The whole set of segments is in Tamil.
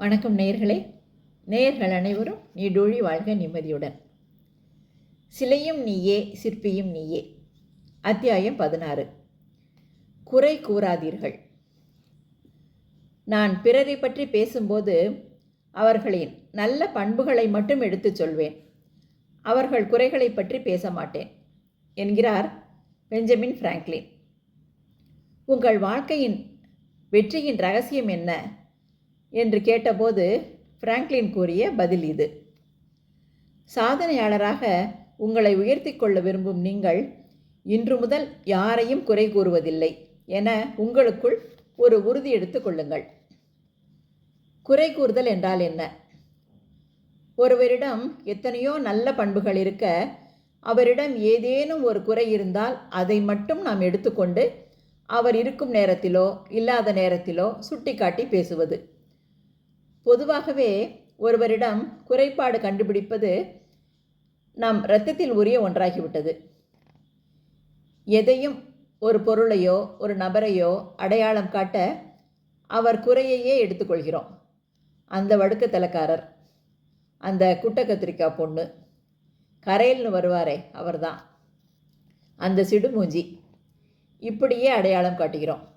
வணக்கம் நேர்களே. நேயர்கள் அனைவரும் நீடூழி வாழ்க நிம்மதியுடன். சிலையும் நீயே சிற்பியும் நீயே. அத்தியாயம் பதினாறு. குறை கூறாதீர்கள். நான் பிறரை பற்றி பேசும்போது அவர்களின் நல்ல பண்புகளை மட்டும் எடுத்துச் சொல்வேன். அவர்கள் குறைகளை பற்றி பேச மாட்டேன் என்கிறார் பெஞ்சமின் பிராங்க்லின். உங்கள் வாழ்க்கையின் வெற்றியின் ரகசியம் என்ன? என்று கேட்டபோது பிராங்க்லின் கூறிய பதில் இது. சாதனையாளராக உங்களை உயர்த்தி கொள்ள விரும்பும் நீங்கள் இன்று முதல் யாரையும் குறை கூறுவதில்லை என உங்களுக்குள் ஒரு உறுதி எடுத்துக் கொள்ளுங்கள். குறை கூறுதல் என்றால் என்ன? ஒருவரிடம் எத்தனையோ நல்ல பண்புகள் இருக்க அவரிடம் ஏதேனும் ஒரு குறை இருந்தால் அதை மட்டும் நாம் எடுத்துக்கொண்டு அவர் இருக்கும் நேரத்திலோ இல்லாத நேரத்திலோ சுட்டிக்காட்டி பேசுவது. பொதுவாகவே ஒருவரிடம் குறைபாடு கண்டுபிடிப்பது நம் இரத்தத்தில் உரிய ஒன்றாகிவிட்டது. எதையும் ஒரு பொருளையோ ஒரு நபரையோ அடையாளம் காட்ட அவர் குறையையே எடுத்துக்கொள்கிறோம். அந்த வடுக்கத்தலக்காரர் அந்த குட்ட கத்திரிக்காய் பொண்ணு கரையில்னு வருவாரே அவர்தான். அந்த சிடுமூஞ்சி இப்படியே அடையாளம் காட்டுகிறோம்.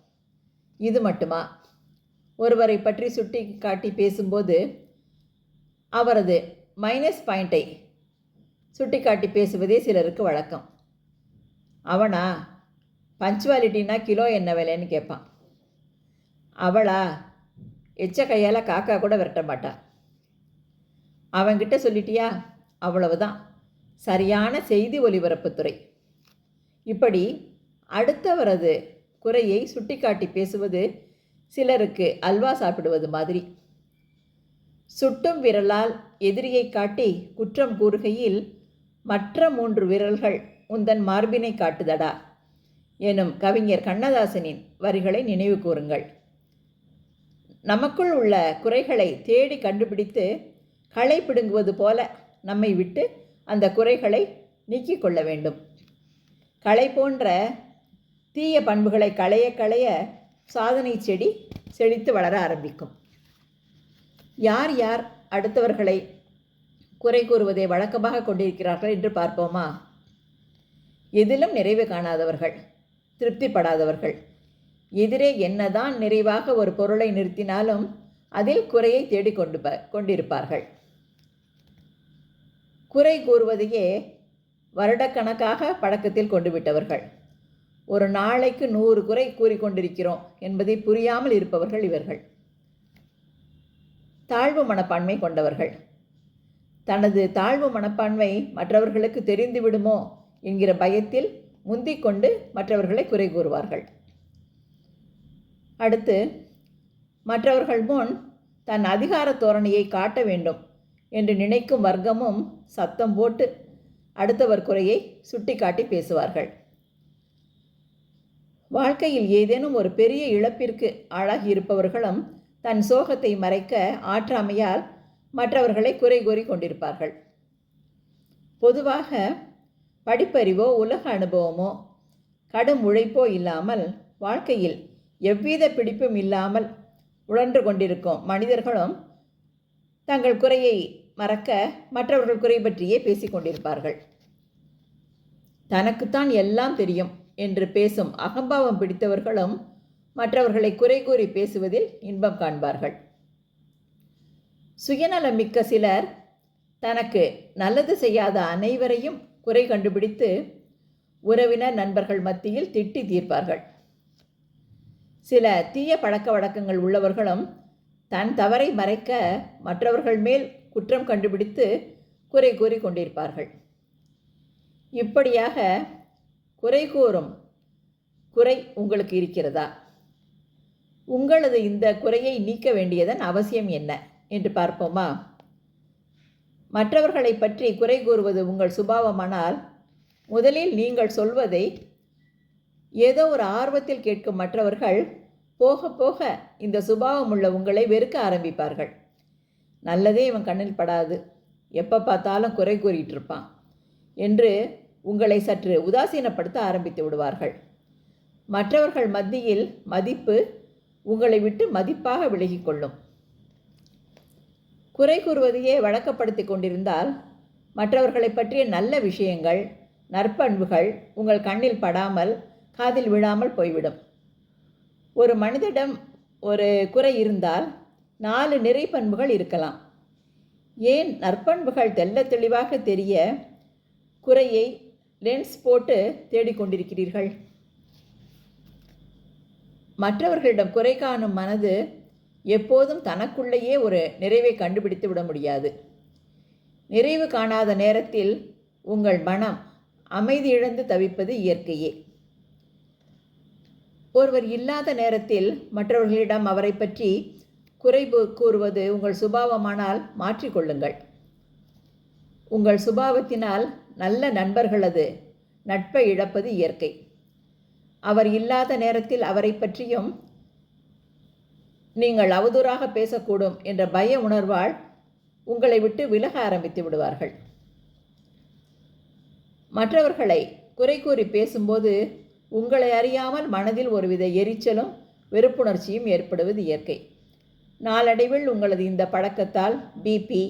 இது மட்டுமா? ஒருவரை பற்றி சுட்டி காட்டி பேசும்போது அவரது மைனஸ் பாயிண்ட்டை சுட்டிக்காட்டி பேசுவதே சிலருக்கு வழக்கம். அவனா பஞ்சுவாலிட்டினா கிலோ என்ன விலைன்னு கேட்பான் அவளா எச்ச கையால் காக்கா கூட விரட்ட மாட்டா. அவன்கிட்ட சொல்லிட்டியா? அவ்வளவுதான். சரியான செய்தி ஒலிபரப்புத்துறை இப்படி அடுத்தவரது குறையை சுட்டிக்காட்டி பேசுவது சிலருக்கு அல்வா சாப்பிடுவது மாதிரி. சுட்டும் விரலால் எதிரியை காட்டி குற்றம் கூறுகையில் மற்ற மூன்று விரல்கள் உந்தன் மார்பினை காட்டுதடா எனும் கவிஞர் கண்ணதாசனின் வரிகளை நினைவு கூறுங்கள். நமக்குள் உள்ள குறைகளை தேடி கண்டுபிடித்து களை பிடுங்குவது போல நம்மை விட்டு அந்த குறைகளை நீக்கிக் கொள்ள வேண்டும். களை போன்ற தீய பண்புகளை களைய களைய சாதனை செடி செழித்து வளர ஆரம்பிக்கும். யார் யார் அடுத்தவர்களை குறை கூறுவதை வழக்கமாக கொண்டிருக்கிறார்கள் என்று பார்ப்போமா? எதிலும் நிறைவு காணாதவர்கள் திருப்திப்படாதவர்கள். எதிரே என்னதான் நிறைவாக ஒரு பொருளை நிறுத்தினாலும் அதில் குறையை தேடிக்கொண்டு ப கொண்டிருப்பார்கள். குறை கூறுவதையே வருடக்கணக்காக பழக்கத்தில் கொண்டு விட்டவர்கள் ஒரு நாளைக்கு நூறு குறை கூறிக்கொண்டிருக்கிறோம் என்பதை புரியாமல் இருப்பவர்கள் இவர்கள். தாழ்வு மனப்பான்மை கொண்டவர்கள். தனது தாழ்வு மனப்பான்மை மற்றவர்களுக்கு தெரிந்து விடுமோ என்கிற பயத்தில் முந்திக் கொண்டு மற்றவர்களை குறை கூறுவார்கள். அடுத்து மற்றவர்கள் முன் தன் அதிகார தோரணையை காட்ட வேண்டும் என்று நினைக்கும் வர்க்கமும் சத்தம் போட்டு அடுத்தவர் குறையை சுட்டிக்காட்டி பேசுவார்கள். வாழ்க்கையில் ஏதேனும் ஒரு பெரிய இழப்பிற்கு ஆளாகி இருப்பவர்களும் தன் சோகத்தை மறைக்க ஆற்றாமையால் மற்றவர்களை குறை கூறி கொண்டிருப்பார்கள். பொதுவாக படிப்பறிவோ உலக அனுபவமோ கடும் உழைப்போ இல்லாமல் வாழ்க்கையில் எவ்வித பிடிப்பும் இல்லாமல் உழன்று கொண்டிருக்கும் மனிதர்களும் தங்கள் குறையை மறக்க மற்றவர்கள் குறை பற்றியே பேசிக்கொண்டிருப்பார்கள் தனக்குத்தான் எல்லாம் தெரியும். என்று பேசும் அகம்பாவம் பிடித்தவர்களும் மற்றவர்களை குறை கூறி பேசுவதில் இன்பம் காண்பார்கள். சுயநலமிக்க சிலர் தனக்கு நல்லது செய்யாத அனைவரையும் குறை கண்டுபிடித்து உறவினர் நண்பர்கள் மத்தியில் திட்டி தீர்ப்பார்கள். சில தீய பழக்க வழக்கங்கள் உள்ளவர்களும் தன் தவறை மறைக்க மற்றவர்கள் மேல் குற்றம் கண்டுபிடித்து குறை கூறி கொண்டிருப்பார்கள். இப்படியாக குறை கூறும் குறை உங்களுக்கு இருக்கிறதா? உங்களது இந்த குறையை நீக்க வேண்டியதன் அவசியம் என்ன என்று பார்ப்போமா? மற்றவர்களை பற்றி குறை கூறுவது உங்கள் சுபாவமானால் முதலில் நீங்கள் சொல்வதை ஏதோ ஒரு ஆர்வத்தில் கேட்கும் மற்றவர்கள் போக போக இந்த சுபாவம் உள்ள உங்களை வெறுக்க ஆரம்பிப்பார்கள். நல்லதே இவன் கண்ணில் படாது. எப்போ பார்த்தாலும் குறை கூறிட்டு இருப்பான் என்று உங்களை சற்று உதாசீனப்படுத்த ஆரம்பித்து விடுவார்கள். மற்றவர்கள் மத்தியில் மதிப்பு உங்களை விட்டு மதிப்பாக விலகிக்கொள்ளும் குறை கூறுவதையே வழக்கப்படுத்தி கொண்டிருந்தால் மற்றவர்களை பற்றிய நல்ல விஷயங்கள் நற்பண்புகள் உங்கள் கண்ணில் படாமல் காதில் விழாமல் போய்விடும். ஒரு மனிதனிடம் ஒரு குறை இருந்தால் நாலு நிறை பண்புகள் இருக்கலாம். ஏன் நற்பண்புகள் தெள்ள தெளிவாக தெரிய குறையை லென்ஸ் போட்டு தேடிக்கொண்டிருக்கிறீர்கள். மற்றவர்களிடம் குறை காணும் மனது எப்போதும் தனக்குள்ளேயே ஒரு நிறைவை கண்டுபிடித்து விட முடியாது. நிறைவு காணாத நேரத்தில் உங்கள் மனம் அமைதி இழந்து தவிப்பது இயற்கையே. ஒருவர் இல்லாத நேரத்தில் மற்றவர்களிடம் அவரை பற்றி குறைபு கூறுவது உங்கள் சுபாவமானால் மாற்றிக்கொள்ளுங்கள். உங்கள் சுபாவத்தினால் நல்ல நண்பர்களது நட்பை இழப்பது இயற்கை. அவர் இல்லாத நேரத்தில் அவரை பற்றியும் நீங்கள் அவதூறாக பேசக்கூடும் என்ற பய உணர்வால் உங்களை விட்டு விலக ஆரம்பித்து விடுவார்கள். மற்றவர்களை குறை கூறி பேசும்போது உங்களை அறியாமல் மனதில் ஒருவித எரிச்சலும் வெறுப்புணர்ச்சியும் ஏற்படுவது இயற்கை. நாளடைவில் உங்களது இந்த பழக்கத்தால் பிபி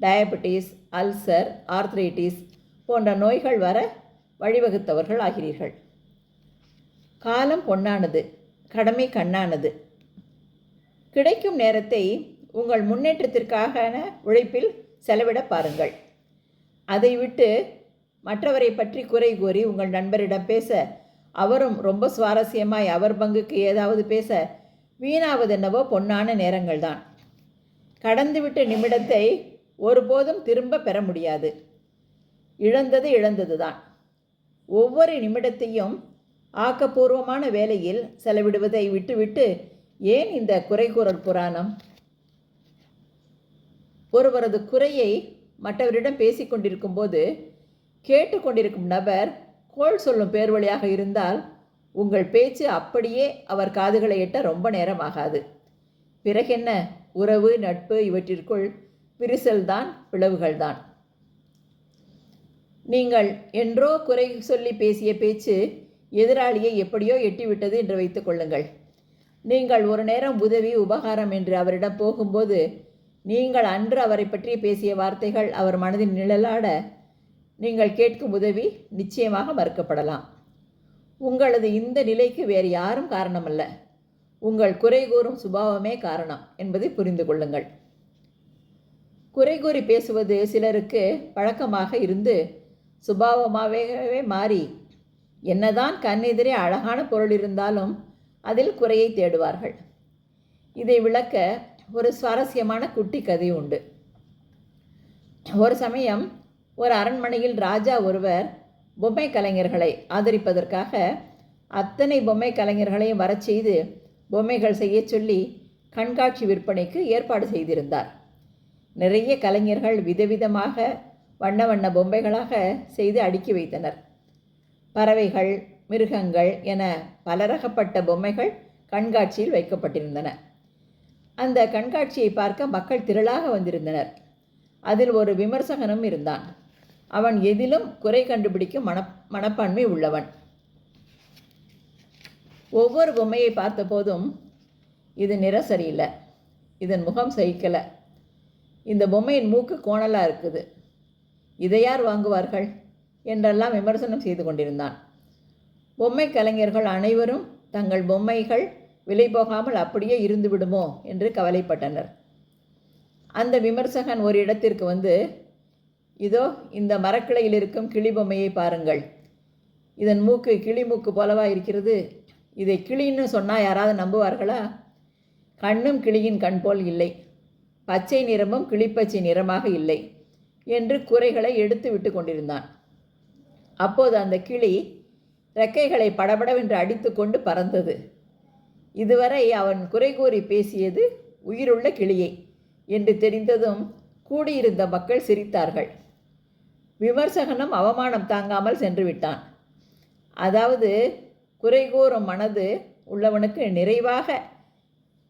டயபெட்டிஸ் அல்சர் ஆர்த்ரைட்டிஸ் போன்ற நோய்கள் வர வழிவகுத்தவர்கள் ஆகிறீர்கள். காலம் பொன்னானது கடமை கண்ணானது. கிடைக்கும் நேரத்தை உங்கள் முன்னேற்றத்திற்கான உழைப்பில் செலவிட பாருங்கள். அதை விட்டு மற்றவரை பற்றி குறை கூறி உங்கள் நண்பரிடம் பேச அவரும் ரொம்ப சுவாரஸ்யமாய் அவர் பங்குக்கு ஏதாவது பேச வீணாவதென்னவோ பொன்னான நேரங்கள்தான். கடந்துவிட்ட நிமிடத்தை ஒருபோதும் திரும்ப பெற முடியாது. இழந்தது இழந்தது தான் ஒவ்வொரு நிமிடத்தையும் ஆக்கப்பூர்வமான வேலையில் செலவிடுவதை விட்டுவிட்டு ஏன் இந்த குறைகூறல் புராணம்? ஒருவரது குறையை மற்றவரிடம் பேசிக்கொண்டிருக்கும் போது கேட்டுக்கொண்டிருக்கும் நபர் கோல் சொல்லும் பேர் வழியாக இருந்தால் உங்கள் பேச்சு அப்படியே அவர் காதுகளை எட்ட ரொம்ப நேரம் ஆகாது. பிறகென்ன? உறவு நட்பு இவற்றிற்குள் விரிசல்தான் பிளவுகள்தான். நீங்கள் என்றோ குறை சொல்லி பேசிய பேச்சு எதிராளியை எப்படியோ எட்டிவிட்டது என்று வைத்துக் கொள்ளுங்கள். நீங்கள் ஒரு நேரம் உதவி உபகாரம் என்று அவரிடம் போகும்போது நீங்கள் அன்று அவரை பற்றி பேசிய வார்த்தைகள் அவர் மனதில் நிழலாட நீங்கள் கேட்கும் உதவி நிச்சயமாக மறுக்கப்படலாம். உங்களது இந்த நிலைக்கு வேறு யாரும் காரணமல்ல. உங்கள் குறை கூறும் சுபாவமே காரணம் என்பதை புரிந்து கொள்ளுங்கள். குறை கூறி பேசுவது சிலருக்கு பழக்கமாக இருந்து சுபாவமாகவே மாறி என்னதான் கண்ணெதிரே அழகான பொருள் இருந்தாலும் அதில் குறையை தேடுவார்கள். இதை விளக்க ஒரு சுவாரஸ்யமான குட்டி கதை உண்டு. ஒரு சமயம் ஒரு அரண்மனையில் ராஜா ஒருவர் பொம்மை கலைஞர்களை ஆதரிப்பதற்காக அத்தனை பொம்மை கலைஞர்களையும் வரச் செய்து பொம்மைகள் செய்ய சொல்லி கண்காட்சி விற்பனைக்கு ஏற்பாடு செய்திருந்தார். நிறைய கலைஞர்கள் விதவிதமாக வண்ண வண்ண பொம்மைகளாக செய்து அடுக்கி வைத்தனர். பறவைகள் மிருகங்கள் என பலரகப்பட்ட பொம்மைகள் கண்காட்சியில் வைக்கப்பட்டிருந்தன. அந்த கண்காட்சியை பார்க்க மக்கள் திரளாக வந்திருந்தனர். அதில் ஒரு விமர்சகனும் இருந்தான். அவன் எதிலும் குறை கண்டுபிடிக்கும் மன மனப்பான்மை உள்ளவன். ஒவ்வொரு பொம்மையை பார்த்தபோதும் இது நிற சரியில்லை. இதன் முகம் சகிக்கலை. இந்த பொம்மையின் மூக்கு கோணலாக இருக்குது. இதை யார் வாங்குவார்கள்? என்றெல்லாம் விமர்சனம் செய்து கொண்டிருந்தான். பொம்மை கலைஞர்கள் அனைவரும் தங்கள் பொம்மைகள் விலை போகாமல் அப்படியே இருந்து விடுமோ? என்று கவலைப்பட்டனர். அந்த விமர்சகன் ஒரு இடத்திற்கு வந்து இதோ இந்த மரக்கிளையில் இருக்கும் கிளி பொம்மையை பாருங்கள். இதன் மூக்கு கிளி மூக்கு போலவா இருக்கிறது? இதை கிளின்னு சொன்னால் யாராவது நம்புவார்களா? கண்ணும் கிளியின் கண் போல் இல்லை. பச்சை நிறமும் கிளிப்பச்சை நிறமாக இல்லை. என்று குறைகளை எடுத்து விட்டு கொண்டிருந்தான். அப்போது அந்த கிளி ரெக்கைகளை படபடவென்று அடித்து கொண்டு பறந்தது. இதுவரை அவன் குறை கூறி பேசியது உயிருள்ள கிளியை என்று தெரிந்ததும் கூடியிருந்த மக்கள் சிரித்தார்கள். விமர்சகனும் அவமானம் தாங்காமல் சென்று விட்டான். அதாவது குறை கூறும் மனது உள்ளவனுக்கு நிறைவாக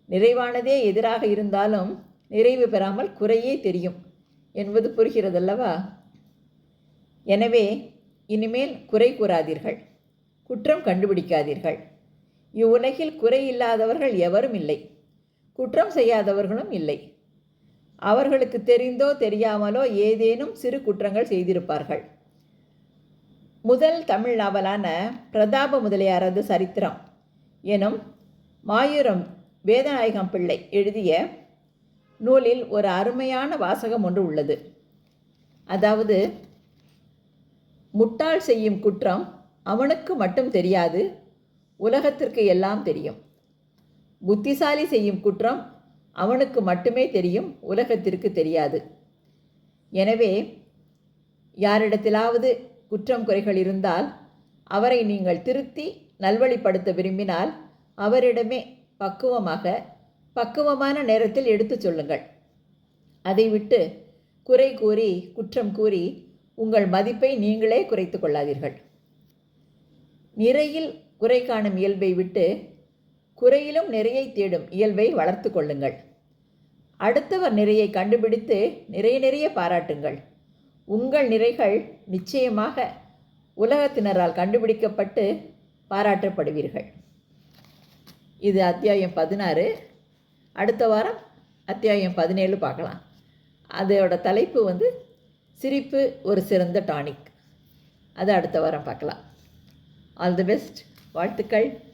நிறைவானதே எதிராக இருந்தாலும் நிறைவு பெறாமல் குறையே தெரியும். என்பது புரிகிறதல்லவா? எனவே இனிமேல் குறை கூறாதீர்கள். குற்றம் கண்டுபிடிக்காதீர்கள். இவ்வுலகில் குறை இல்லாதவர்கள் எவரும் இல்லை. குற்றம் செய்யாதவர்களும் இல்லை. அவர்களுக்கு தெரிந்தோ தெரியாமலோ ஏதேனும் சிறு குற்றங்கள் செய்திருப்பார்கள். முதல் தமிழ் நாவலான பிரதாப முதலியாரது சரித்திரம் எனும் மாயூரம் வேதநாயகம் பிள்ளை எழுதிய நூலில் ஒரு அருமையான வாசகம் ஒன்று உள்ளது. அதாவது முட்டாள் செய்யும் குற்றம் அவனுக்கு மட்டும் தெரியாது உலகத்திற்கு எல்லாம் தெரியும். புத்திசாலி செய்யும் குற்றம் அவனுக்கு மட்டுமே தெரியும் உலகத்திற்கு தெரியாது. எனவே யாரிடத்திலாவது குற்றம் குறைகள் இருந்தால் அவரை நீங்கள் திருத்தி நல்வழிப்படுத்த விரும்பினால் அவரிடமே பக்குவமாக பக்குவமான நேரத்தில் எடுத்துச் சொல்லுங்கள். அதை விட்டு குறை கூறி குற்றம் கூறி உங்கள் மதிப்பை நீங்களே குறைத்து கொள்ளாதீர்கள். நிறையில் குறை காணும் இயல்பை விட்டு குறையிலும் நிறையை தேடும் இயல்பை வளர்த்து கொள்ளுங்கள். அடுத்தவர் நிறையை கண்டுபிடித்து நிறைய நிறைய பாராட்டுங்கள். உங்கள் நிறைகள் நிச்சயமாக உலகத்தினரால் கண்டுபிடிக்கப்பட்டு பாராட்டப்படுவீர்கள். இது அத்தியாயம் பதினாறு. அடுத்த வாரம் அத்தியாயம் பதினேழு பார்க்கலாம். அதோட தலைப்பு வந்து சிரிப்பு ஒரு சிறந்த டானிக். அதை அடுத்த வாரம் பார்க்கலாம். All the best. வாழ்த்துக்கள்.